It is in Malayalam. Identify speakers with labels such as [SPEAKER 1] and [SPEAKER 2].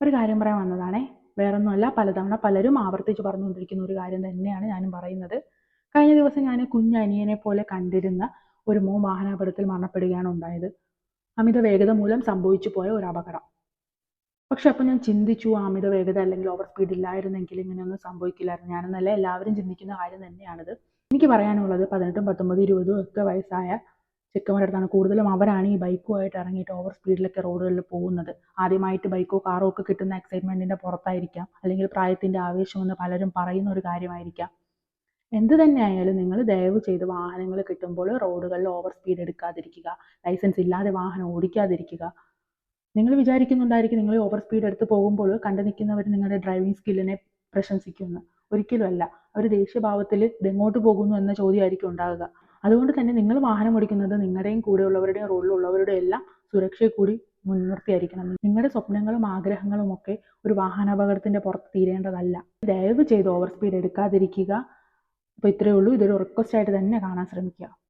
[SPEAKER 1] ഒരു കാര്യം പറയാൻ വന്നതാണേ. വേറൊന്നുമല്ല പലതവണ പലരും ആവർത്തിച്ച് പറഞ്ഞുകൊണ്ടിരിക്കുന്ന ഒരു കാര്യം തന്നെയാണ് ഞാനും പറയുന്നത്. കഴിഞ്ഞ ദിവസം ഞാൻ കുഞ്ഞനിയനെ പോലെ കണ്ടിരുന്ന ഒരു മോൻ വാഹനാപകടത്തിൽ മരണപ്പെടുകയാണ് ഉണ്ടായത്. അമിത വേഗത മൂലം സംഭവിച്ചു പോയ ഒരു അപകടം. പക്ഷെ അപ്പോൾ ഞാൻ ചിന്തിച്ചു അമിത വേഗത അല്ലെങ്കിൽ ഓവർ സ്പീഡ് ഇല്ലായിരുന്നെങ്കിൽ ഇങ്ങനെയൊന്നും സംഭവിക്കില്ലായിരുന്നു. ഞാനെന്നല്ല എല്ലാവരും ചിന്തിക്കുന്ന കാര്യം തന്നെയാണിത്. എനിക്ക് പറയാനുള്ളത് പതിനെട്ടും പത്തൊമ്പതും ഇരുപതും ഒക്കെ വയസ്സായ ചെക്കന്മാരുടെ അടുത്താണ് കൂടുതലും അവരാണ് ഈ ബൈക്കുമായിട്ട് ഇറങ്ങിയിട്ട് ഓവർ സ്പീഡിലൊക്കെ റോഡുകളിൽ പോകുന്നത്. ആദ്യമായിട്ട് ബൈക്കോ കാറോ ഒക്കെ കിട്ടുന്ന എക്സൈറ്റ്മെന്റിന്റെ പുറത്തായിരിക്കാം. അല്ലെങ്കിൽ പ്രായത്തിന്റെ ആവേശമെന്ന് പലരും പറയുന്ന ഒരു കാര്യമായിരിക്കാം. എന്ത് തന്നെ ആയാലും നിങ്ങൾ ദയവ് ചെയ്ത് വാഹനങ്ങൾ കിട്ടുമ്പോൾ റോഡുകളിൽ ഓവർ സ്പീഡ് എടുക്കാതിരിക്കുക. ലൈസൻസ് ഇല്ലാതെ വാഹനം ഓടിക്കാതിരിക്കുക. നിങ്ങൾ വിചാരിക്കുന്നുണ്ടായിരിക്കും നിങ്ങൾ ഓവർ സ്പീഡ് എടുത്ത് പോകുമ്പോൾ കണ്ടു നിൽക്കുന്നവർ നിങ്ങളുടെ ഡ്രൈവിംഗ് സ്കില്ലിനെ പ്രശംസിക്കുമെന്ന് ഒരിക്കലുമല്ല. അവർ ദേഷ്യഭാവത്തിൽ ഇതെങ്ങോട്ട് പോകുന്നു എന്ന ചോദ്യമായിരിക്കും ഉണ്ടാകുക അതുകൊണ്ട് തന്നെ നിങ്ങൾ വാഹനം ഓടിക്കുന്നത് നിങ്ങളുടെയും കൂടെയുള്ളവരുടെയും റോഡിലുള്ളവരുടെയും എല്ലാം സുരക്ഷയെ കൂടി മുൻനിർത്തിയായിരിക്കണം. നിങ്ങളുടെ സ്വപ്നങ്ങളും ആഗ്രഹങ്ങളും ഒക്കെ ഒരു വാഹനാപകടത്തിന്റെ പുറത്ത് തീരേണ്ടതല്ല. ദയവ് ചെയ്ത് ഓവർ സ്പീഡ് എടുക്കാതിരിക്കുക. അപ്പോൾ ഇത്രയേ ഉള്ളൂ. ഇതൊരു റിക്വസ്റ്റ് ആയിട്ട് തന്നെ കാണാൻ ശ്രമിക്കുക.